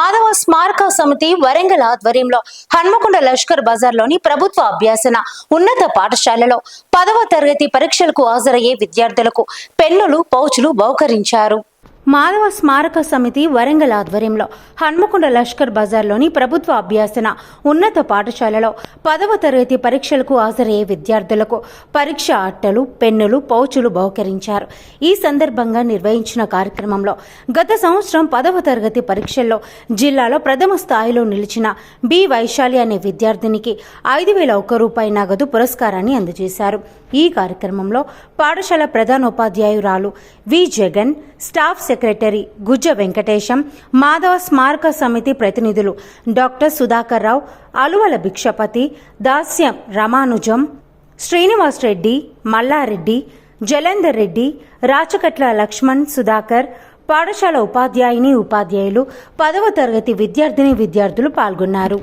మాధవ స్మారక సమితి వరంగల్ ఆధ్వర్యంలో హన్మకొండ లష్కర్ బజార్లోని ప్రభుత్వ అభ్యాసన ఉన్నత పాఠశాలలో పదవ తరగతి పరీక్షలకు హాజరయ్యే విద్యార్థులకు పెన్నులు పౌచులు బహుకరించారు. మాధవ స్మారక సమితి వరంగల్ ఆధ్వర్యంలో హన్మకొండ లష్కర్ బజార్లోని ప్రభుత్వ అభ్యాసన ఉన్నత పాఠశాలలో పదవ తరగతి పరీక్షలకు హాజరయ్యే విద్యార్థులకు పరీక్ష అట్టలు పెన్నులు పౌచులు బహుకరించారు. ఈ సందర్భంగా నిర్వహించిన కార్యక్రమంలో గత సంవత్సరం పదవ తరగతి పరీక్షల్లో జిల్లాలో ప్రథమ స్థాయిలో నిలిచిన బి వైశాలి అనే విద్యార్థినికి ఐదు వేల ఒక్క రూపాయి నగదు పురస్కారాన్ని అందజేశారు. ఈ కార్యక్రమంలో పాఠశాల ప్రధానోపాధ్యాయురాలు V Jagan staff secretary Gujja Venkatesham Madhava స్మారక సమితి ప్రతినిధులు డాక్టర్ సుధాకర్ రావు అలువల భిక్షపతి దాస్యం రామానుజం శ్రీనివాస్ రెడ్డి మల్లారెడ్డి జలందర్ రెడ్డి రాచకట్ల లక్ష్మణ్ సుధాకర్ పాఠశాల ఉపాధ్యాయుని ఉపాధ్యాయులు పదవ తరగతి విద్యార్థిని విద్యార్థులు పాల్గొన్నారు.